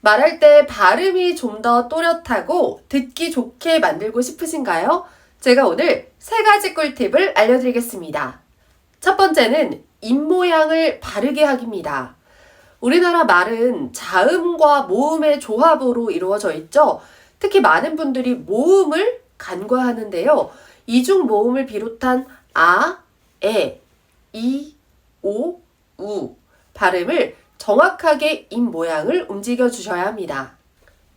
말할 때 발음이 좀 더 또렷하고 듣기 좋게 만들고 싶으신가요? 제가 오늘 세 가지 꿀팁을 알려드리겠습니다. 첫 번째는 입모양을 바르게 하기입니다. 우리나라 말은 자음과 모음의 조합으로 이루어져 있죠. 특히 많은 분들이 모음을 간과하는데요. 이중 모음을 비롯한 아, 에, 이, 오, 우 발음을 정확하게 입 모양을 움직여 주셔야 합니다.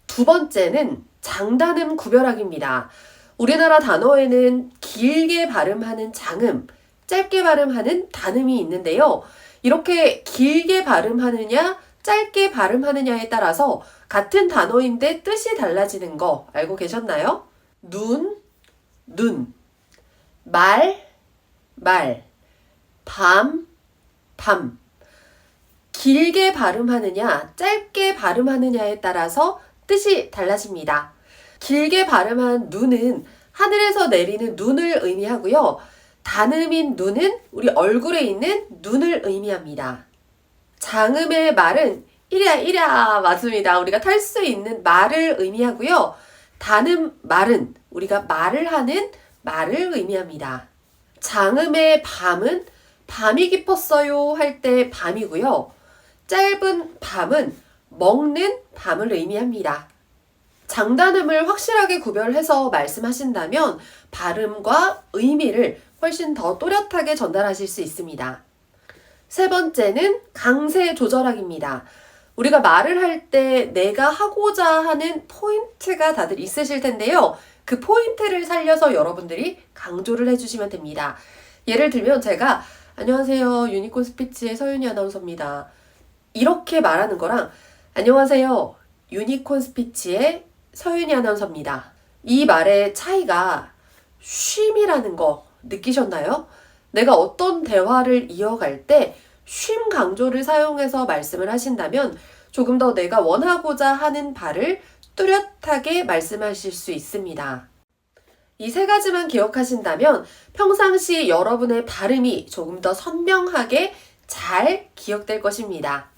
두 번째는 장단음 구별하기입니다. 우리나라 단어에는 길게 발음하는 장음, 짧게 발음하는 단음이 있는데요. 이렇게 길게 발음하느냐, 짧게 발음하느냐에 따라서 같은 단어인데 뜻이 달라지는 거 알고 계셨나요? 눈, 눈, 말, 말, 밤, 밤. 길게 발음하느냐, 짧게 발음하느냐에 따라서 뜻이 달라집니다. 길게 발음한 눈은 하늘에서 내리는 눈을 의미하고요. 단음인 눈은 우리 얼굴에 있는 눈을 의미합니다. 장음의 말은 이랴 이랴 맞습니다. 우리가 탈 수 있는 말을 의미하고요. 단음 말은 우리가 말을 하는 말을 의미합니다. 장음의 밤은 밤이 깊었어요 할 때 밤이고요. 짧은 밤은 먹는 밤을 의미합니다. 장단음을 확실하게 구별해서 말씀하신다면 발음과 의미를 훨씬 더 또렷하게 전달하실 수 있습니다. 세 번째는 강세 조절하기입니다. 우리가 말을 할 때 내가 하고자 하는 포인트가 다들 있으실 텐데요. 그 포인트를 살려서 여러분들이 강조를 해주시면 됩니다. 예를 들면 제가 안녕하세요. 유니콘 스피치의 서윤이 아나운서입니다. 이렇게 말하는 거랑 안녕하세요. 유니콘 스피치의 서윤이 아나운서입니다. 이 말의 차이가 쉼이라는 거 느끼셨나요? 내가 어떤 대화를 이어갈 때 쉼 강조를 사용해서 말씀을 하신다면 조금 더 내가 원하고자 하는 바를 뚜렷하게 말씀하실 수 있습니다. 이 세 가지만 기억하신다면 평상시 여러분의 발음이 조금 더 선명하게 잘 기억될 것입니다.